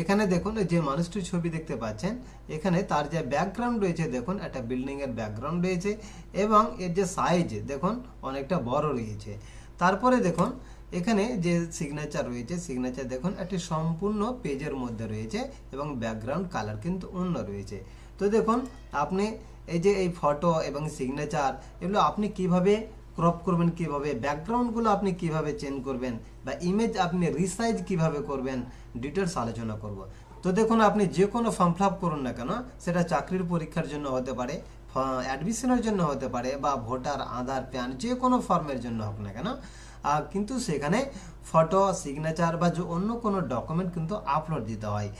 এখানে দেখুন, যে মানুষটির ছবি দেখতে পাচ্ছেন, এখানে তার যে ব্যাকগ্রাউন্ড রয়েছে, দেখুন, একটা বিল্ডিংয়ের ব্যাকগ্রাউন্ড রয়েছে এবং এর যে সাইজ দেখুন, অনেকটা বড় রয়েছে। তারপরে দেখুন, এখানে যে সিগনেচার রয়েছে সিগনেচার দেখুন, একটি সম্পূর্ণ পেজের মধ্যে রয়েছে এবং ব্যাকগ্রাউন্ড কালার কিন্তু অন্য রয়েছে। তো দেখুন, আপনি এই যে এই ফটো এবং সিগনেচার এগুলো আপনি কীভাবে ক্রপ করবেন কীভাবে ব্যাকগ্রাউন্ডগুলো আপনি কীভাবে চেঞ্জ করবেন বা ইমেজ আপনি রিসাইজ কীভাবে করবেন ডিটেলস আলোচনা করব। তো দেখুন, আপনি যে কোনো ফর্ম ফিল করুন না কেন, সেটা চাকরির পরীক্ষার জন্য হতে পারে অ্যাডমিশনের জন্য হতে পারে বা ভোটার আধার প্যান যে কোনো ফর্মের জন্য হোক না কেন কিন্তু সেখানে ফটো সিগনেচার বা যে অন্য কোনো ডকুমেন্ট কিন্তু আপলোড দিতে হয়।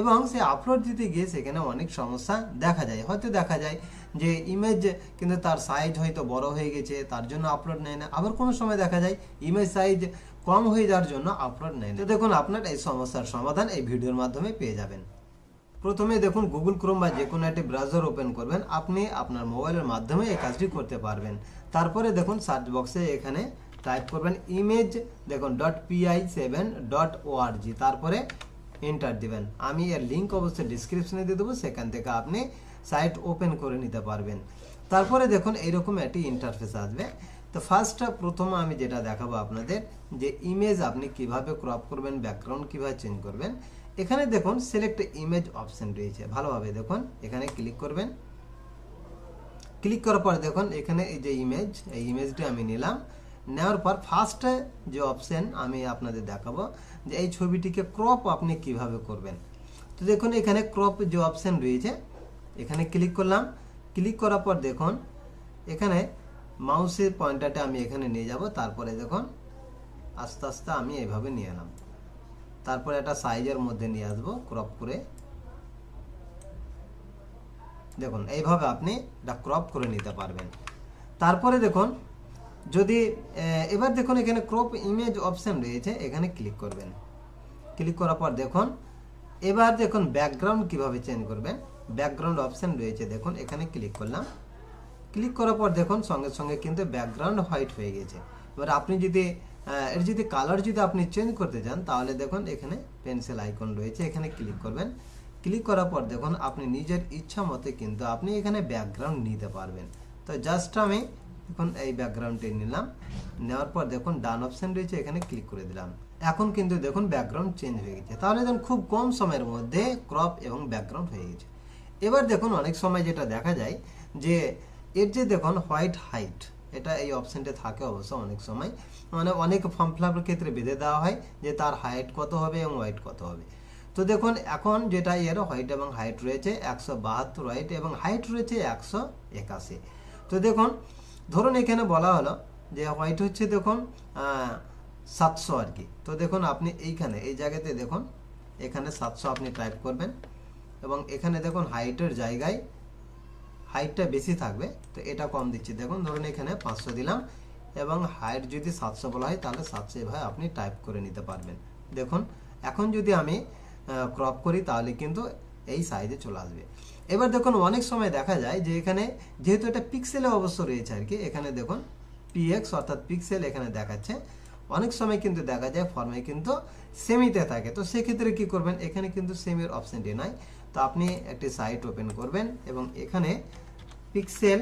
এবং সে আপলোড দিতে গিয়ে সেখানে অনেক সমস্যা দেখা যায়। হয়তো দেখা যায় যে ইমেজ কিন্তু তার সাইজ হয়তো বড় হয়ে গেছে, তার জন্য আপলোড নেয় না। আবার কোনো সময় দেখা যায় ইমেজ সাইজ কম হয়ে যাওয়ার জন্য আপলোড নেয় না। তো দেখুন, আপনার এই সমস্যার সমাধান এই ভিডিওর মাধ্যমে পেয়ে যাবেন। প্রথমে দেখুন গুগল ক্রোম বা যে কোনো একটি ব্রাউজার ওপেন করবেন। আপনি আপনার মোবাইলের মাধ্যমে এই কাজটি করতে পারবেন। তারপরে দেখুন সার্চ বক্সে এখানে টাইপ করবেন ইমেজ দেখুন dot P I seven dot O R G তারপরে এন্টার দিবেন। আমি এর লিঙ্ক অবশ্যই ডিসক্রিপশনে দিয়ে দেবো, সেখান থেকে আপনি সাইট ওপেন করে নিতে পারবেন। তারপরে দেখুন এইরকম একটি ইন্টারফেস আসবে। তো ফার্স্ট প্রথম আমি যেটা দেখাবো আপনাদের, যে ইমেজ আপনি কীভাবে ক্রপ করবেন ব্যাকগ্রাউন্ড কীভাবে চেঞ্জ করবেন। এখানে দেখুন সিলেক্ট ইমেজ অপশন রয়েছে। ভালোভাবে দেখুন, এখানে ক্লিক করবেন। ক্লিক করার পর দেখুন, এখানে এই যে ইমেজ এই ইমেজটি আমি নিলাম। নেওয়ার পর ফার্স্ট যে অপশন আমি আপনাদের দেখাবো যে এই ছবিটিকে ক্রপ আপনি কীভাবে করবেন? তো দেখুন, এখানে ক্রপ যে অপশান রয়েছে, এখানে ক্লিক করলাম। ক্লিক করার পর দেখুন, এখানে মাউসের পয়েন্টারটা আমি এখানে নিয়ে যাব। তারপরে দেখুন, আস্তে আস্তে আমি এইভাবে নিয়ে এলাম। তারপরে একটা সাইজের মধ্যে নিয়ে আসব ক্রপ করে। দেখুন, এইভাবে আপনি এটা ক্রপ করে নিতে পারবেন। তারপরে দেখুন যদি এবার দেখুন এখানে ক্রপ ইমেজ অপশন রয়েছে, এখানে ক্লিক করবেন। ক্লিক করার পর দেখুন, এবার দেখুন ব্যাকগ্রাউন্ড কীভাবে চেঞ্জ করবেন। ব্যাকগ্রাউন্ড অপশন রয়েছে, দেখুন, এখানে ক্লিক করলাম। ক্লিক করার পর দেখুন, সঙ্গে সঙ্গে কিন্তু ব্যাকগ্রাউন্ড হোয়াইট হয়ে গেছে। এবার আপনি যদি এর যদি কালার যদি আপনি চেঞ্জ করতে চান, তাহলে দেখুন, এখানে পেন্সিল আইকন রয়েছে, এখানে ক্লিক করবেন। ক্লিক করার পর দেখুন, আপনি নিজের ইচ্ছা মতে কিন্তু আপনি এখানে ব্যাকগ্রাউন্ড নিতে পারবেন। তো জাস্ট আমি এখন এই ব্যাকগ্রাউন্ডটি নিলাম। নেওয়ার পর দেখুন ডান অপশন রয়েছে, এখানে ক্লিক করে দিলাম। এখন কিন্তু দেখুন ব্যাকগ্রাউন্ড চেঞ্জ হয়ে গেছে। তাহলে দেখুন খুব কম সময়ের মধ্যে ক্রপ এবং ব্যাকগ্রাউন্ড হয়ে গেছে। এবার দেখুন অনেক সময় যেটা দেখা যায় যে, এর যে দেখুন হোয়াইট হাইট এটা এই অপশনটা থাকে অবশ্য অনেক সময়। মানে অনেক ফর্ম ফিল ক্ষেত্রে বেঁধে দেওয়া হয় যে তার হাইট কত হবে এবং হোয়াইট কত হবে। তো দেখুন এখন যেটা এর হোয়াইট এবং হাইট রয়েছে, একশো বাহাত্তর হোয়াইট এবং হাইট রয়েছে একশো একাশি। তো দেখুন ধরুন এখানে বলা হলো যে হোয়াইট হচ্ছে দেখুন সাতশো আর কি। তো দেখুন আপনি এইখানে, এই জায়গাতে দেখুন, এখানে সাতশো আপনি টাইপ করবেন এবং এখানে দেখুন হাইটের জায়গায় হাইটটা বেশি থাকবে, তো এটা কম দিচ্ছি। দেখুন, ধরুন এখানে পাঁচশো দিলাম এবং হাইট যদি সাতশো বলা হয়, তাহলে সাতশো এভাবে আপনি টাইপ করে নিতে পারবেন। দেখুন, এখন যদি আমি ক্রপ করি, তাহলে কিন্তু এই সাইজে চলে আসবে। এবার দেখুন অনেক সময় দেখা যায় যে এখানে যেহেতু এটা পিক্সেলে অবশ্য রয়েছে আর কি, এখানে দেখুন পিএক্স অর্থাৎ পিক্সেল এখানে দেখাচ্ছে। অনেক সময় কিন্তু দেখা যায় ফর্মে কিন্তু সেমিতে থাকে। তো সেক্ষেত্রে কি করবেন? এখানে কিন্তু সেমির অপশনটি নাই। তো আপনি একটি সাইট ওপেন করবেন এবং এখানে পিক্সেল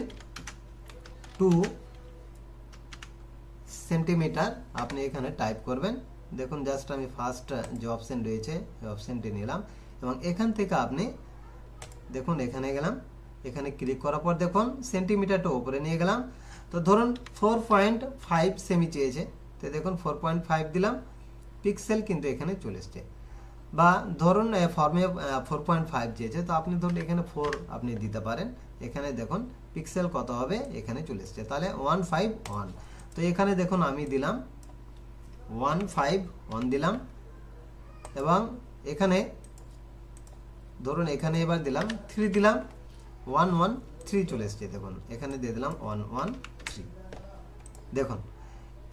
টু সেন্টিমিটার আপনি এখানে টাইপ করবেন। দেখুন জাস্ট আমি ফার্স্ট যে অপশন রয়েছে অপশনটি নিলাম। এবং এখান থেকে আপনি দেখুন, এখানে গেলাম। এখানে ক্লিক করার পর দেখুন সেন্টিমিটারটা উপরে নিয়ে গেলাম। তো ধরুন ফোর পয়েন্ট ফাইভ সেমি চেয়েছে। তো দেখুন ফোর পয়েন্ট ফাইভ দিলাম। পিক্সেল কিন্তু এখানে চলে এসছে। বা ধরুন ফর্মে ফোর পয়েন্ট ফাইভ চেয়েছে। তো আপনি ধরুন, এখানে ফোর আপনি দিতে পারেন। এখানে দেখুন পিক্সেল কত হবে? এখানে চলে এসছে। তাহলে ওয়ান ফাইভ ওয়ান তো এখানে দেখুন, আমি দিলাম ওয়ান ফাইভ ওয়ান দিলাম। এবং এখানে ধরুন এখানে এবার দিলাম থ্রি দিলাম ওয়ান ওয়ান থ্রি চলে এসছে, দেখুন। এখানে দিয়ে দিলাম ওয়ান ওয়ান থ্রি দেখুন,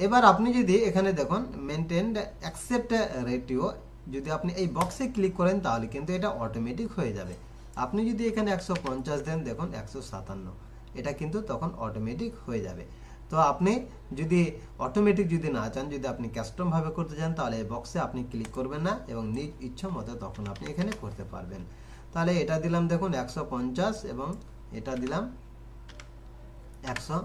এবার আপনি যদি এখানে দেখুন মেনটেন্ড অ্যাকসেপ্ট রেটিও যদি আপনি এই বক্সে ক্লিক করেন, তাহলে কিন্তু এটা অটোমেটিক হয়ে যাবে। আপনি যদি এখানে একশো পঞ্চাশ দেন, দেখুন, একশো সাতান্ন। এটা কিন্তু তখন অটোমেটিক হয়ে যাবে। তো আপনি যদি অটোমেটিক যদি না চান, যদি আপনি কাস্টম ভাবে করতে চান, তাহলে এই বক্সে আপনি ক্লিক করবেন না এবং নিজ ইচ্ছা মতো তখন আপনি এখানে করতে পারবেন। তাহলে এটা দিলাম দেখুন একশো পঞ্চাশ এবং এটা দিলাম একশো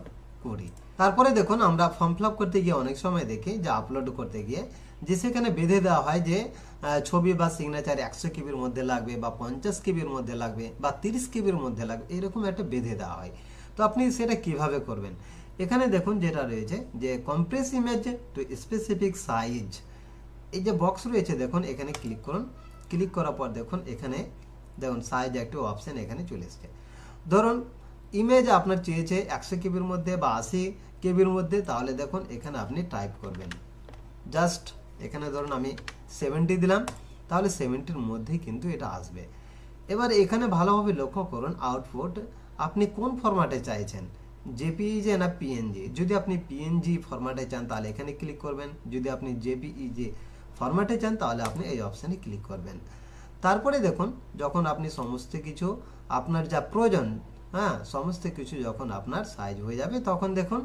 কুড়ি। তারপরে দেখুন আমরা ফর্ম ফিল করতে গিয়ে অনেক সময় দেখি যে আপলোড করতে গিয়ে যে সেখানে বেঁধে দেওয়া হয় যে ছবি বা সিগনেচার একশো কিবির মধ্যে লাগবে বা পঞ্চাশ কিবির মধ্যে লাগবে বা তিরিশ কিবির মধ্যে লাগবে, এরকম একটা বেঁধে দেওয়া হয়। তো আপনি সেটা কীভাবে করবেন? এখানে দেখুন যেটা রয়েছে যে compress image to specific size এই যে বক্স রয়েছে দেখুন, এখানে ক্লিক করুন। ক্লিক করার পর দেখুন, এখানে দেখুন সাইজ একটা অপশন এখানে চলে এসছে। ধরুন ইমেজ আপনার চেয়েছে একশো কেবির মধ্যে বা আশি কেবির মধ্যে, তাহলে দেখুন, এখানে আপনি টাইপ করবেন। জাস্ট এখানে ধরুন, আমি সেভেন্টি দিলাম, তাহলে সেভেন্টির মধ্যেই কিন্তু এটা আসবে। এবার এখানে ভালোভাবে লক্ষ্য করুন আউটপুট আপনি কোন ফরম্যাটে চাইছেন? জেপিইজে না পিএনজি যদি আপনি পিএনজি ফরম্যাটে চান, তাহলে এখানে ক্লিক করবেন। যদি আপনি জেপিইজে ফরম্যাটে চান, তাহলে আপনি এই অপশানে ক্লিক করবেন। তারপরে দেখুন, যখন আপনি সমস্ত কিছু আপনার যা প্রয়োজন হ্যাঁ সমস্ত কিছু যখন আপনার সাইজ হয়ে যাবে, তখন দেখুন,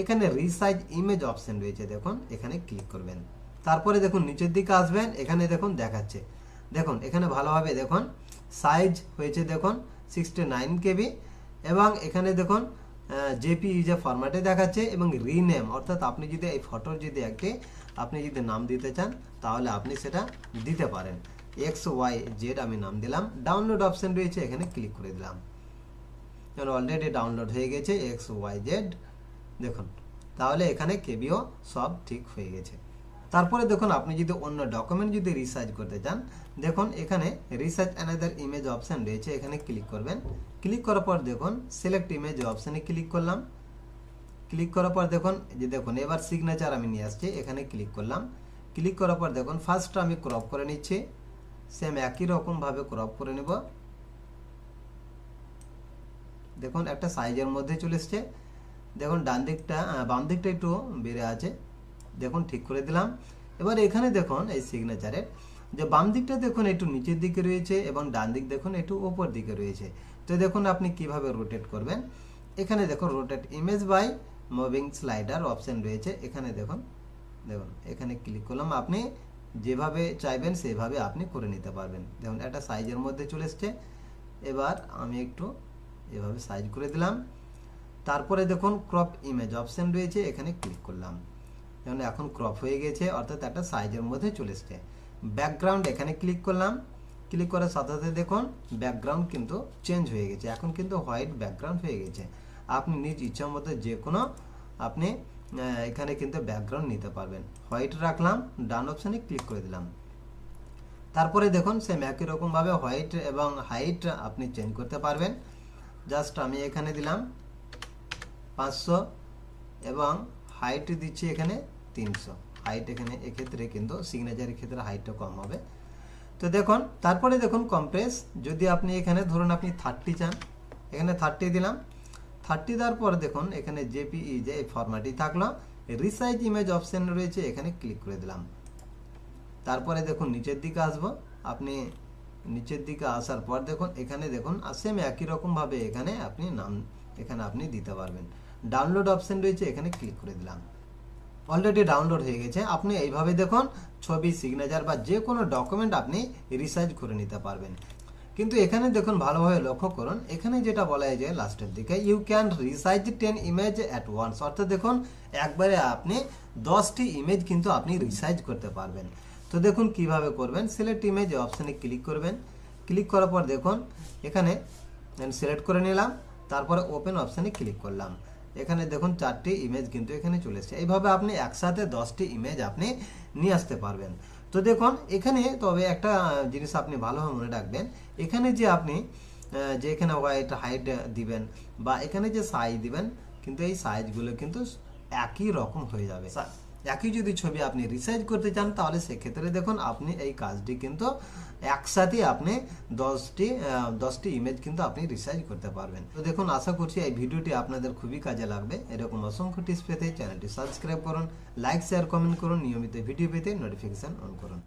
এখানে রিসাইজ ইমেজ অপশন রয়েছে, দেখুন, এখানে ক্লিক করবেন। তারপরে দেখুন, নিচের দিকে আসবেন, এখানে দেখুন, দেখাচ্ছে। দেখুন, এখানে ভালোভাবে দেখুন সাইজ হয়েছে, দেখুন সিক্সটি নাইন কেবি, এবং এখানে দেখুন জেপি জেপিইজে ফরম্যাটে দেখাচ্ছে, এবং রিনেম অর্থাৎ আপনি যদি এই ফটোর যদি একটি, আপনি যদি নাম দিতে চান, তাহলে আপনি সেটা দিতে পারেন। এক্স ওয়াই জেড আমি নাম দিলাম। ডাউনলোড অপশন রয়েছে, এখানে ক্লিক করে দিলাম। যেন অলরেডি ডাউনলোড হয়ে গেছে এক্স ওয়াই জেড দেখুন, তাহলে এখানে কেবিও সব ঠিক হয়ে গেছে। তারপরে দেখুন, আপনি যদি অন্য ডকুমেন্ট যদি রিসার্চ করতে চান, দেখুন, এখানে রিসার্চ অ্যানাদার ইমেজ অপশন রয়েছে, এখানে ক্লিক করবেন। ক্লিক করার পর দেখুন সিলেক্ট ইমেজ অপশানে ক্লিক করলাম। ক্লিক করার পর দেখুন যে দেখুন, এবার সিগনেচার আমি নিয়ে আসছি, এখানে ক্লিক করলাম। ক্লিক করার পর দেখুন ফার্স্ট আমি ক্রপ করে নিচ্ছি। সেম একই রকমভাবে ক্রপ করে নেব। দেখুন, একটা সাইজের মধ্যে চলে এসছে। দেখুন, ডান দিকটা বাম দিকটা একটু বেড়ে আছে। দেখুন, ঠিক করে দিলাম। এবার এখানে দেখুন, এই সিগনেচারের যে বাম দিকটা দেখুন, একটু নিচের দিকে রয়েছে এবং ডান দিক দেখুন, একটু উপর দিকে রয়েছে। তো দেখুন, আপনি কীভাবে রোটেট করবেন। এখানে দেখুন rotate image by moving slider option রয়েছে। এখানে দেখুন দেখুন, এখানে ক্লিক করলাম। আপনি যেভাবে চাইবেন, সেভাবে আপনি করে নিতে পারবেন। দেখুন, একটা সাইজের মধ্যে চলে এসছে। এবার আমি একটু এভাবে সাইজ করে দিলাম। তারপরে দেখুন ক্রপ ইমেজ অপশন রয়েছে, এখানে ক্লিক করলাম। যেমন এখন ক্রপ হয়ে গেছে, অর্থাৎ একটা সাইজের মধ্যে চলে এসছে। ব্যাকগ্রাউন্ড এখানে ক্লিক করলাম। ক্লিক করার সাথে সাথে দেখুন ব্যাকগ্রাউন্ড কিন্তু চেঞ্জ হয়ে গেছে। এখন কিন্তু হোয়াইট ব্যাকগ্রাউন্ড হয়ে গেছে। আপনি নিজ ইচ্ছা মতো যে কোনো আপনি এখানে কিন্তু ব্যাকগ্রাউন্ড নিতে পারবেন। হোয়াইট রাখলাম, ডান অপশানে ক্লিক করে দিলাম। তারপরে দেখুন সেম একই রকমভাবে হোয়াইট এবং হাইট আপনি চেঞ্জ করতে পারবেন। জাস্ট আমি এখানে দিলাম পাঁচশো এবং হাইট দিচ্ছি এখানে তিনশো। হাইট এখানে এক্ষেত্রে কিন্তু সিগনেচারের ক্ষেত্রে হাইটটা কম হবে। তো দেখুন, তারপরে দেখুন কম্প্রেস যদি আপনি এখানে ধরুন আপনি থার্টি চান, এখানে থার্টি দিলাম। থার্টি দেওয়ার পর দেখুন, এখানে জেপিই যে এই ফরম্যাটই থাকল রিসাইজ ইমেজ অপশন রয়েছে, এখানে ক্লিক করে দিলাম। তারপরে দেখুন, নিচের দিকে আসব। আপনি নিচের দিকে আসার পর দেখুন, এখানে দেখুন সেম একই রকমভাবে এখানে আপনি নাম, এখানে আপনি দিতে পারবেন। ডাউনলোড অপশান রয়েছে, এখানে ক্লিক করে দিলাম। অলরেডি ডাউনলোড হয়ে গেছে। আপনি এইভাবে দেখুন, ছবি সিগনেচার বা যে কোনো ডকুমেন্ট আপনি রিসার্চ করে নিতে পারবেন। কিন্তু এখানে দেখুন ভালোভাবে লক্ষ্য করুন, এখানে যেটা বলা যায় লাস্টের দিকে you can resize ten image at once অর্থাৎ দেখুন, একবারে আপনি দশটি ইমেজ কিন্তু আপনি রিসাইজ করতে পারবেন। তো দেখুন কীভাবে করবেন সিলেক্ট ইমেজ অপশানে ক্লিক করবেন। ক্লিক করার পর দেখুন, এখানে সিলেক্ট করে নিলাম, তারপরে ওপেন অপশানে ক্লিক করলাম। এখানে দেখুন চারটি ইমেজ কিন্তু এখানে চলে এসেছে। এইভাবে আপনি একসাথে দশটি ইমেজ আপনি নিয়ে আসতে পারবেন। তো দেখুন, এখানে তবে একটা জিনিস আপনি ভালোভাবে মনে রাখবেন। এখানে যে আপনি যে এখানে হোয়াইট হাইট দিবেন বা এখানে যে সাইজ দিবেন, কিন্তু এই সাইজগুলো কিন্তু একই রকম হয়ে যাবে। একই যদি ছবি আপনি রিসাইজ করতে চান, তাহলে সেক্ষেত্রে দেখুন আপনি এই কাজটি কিন্তু একসাথে আপনি দশটি দশটি ইমেজ কিন্তু আপনি রিসার্চ করতে পারবেন। তো দেখুন, আশা করছি এই ভিডিওটি আপনাদের খুবই কাজে লাগবে। এরকম অসংখ্য টিপস পেতে চ্যানেলটি সাবস্ক্রাইব করুন লাইক শেয়ার কমেন্ট করুন, নিয়মিত ভিডিও পেতে নোটিফিকেশান অন করুন।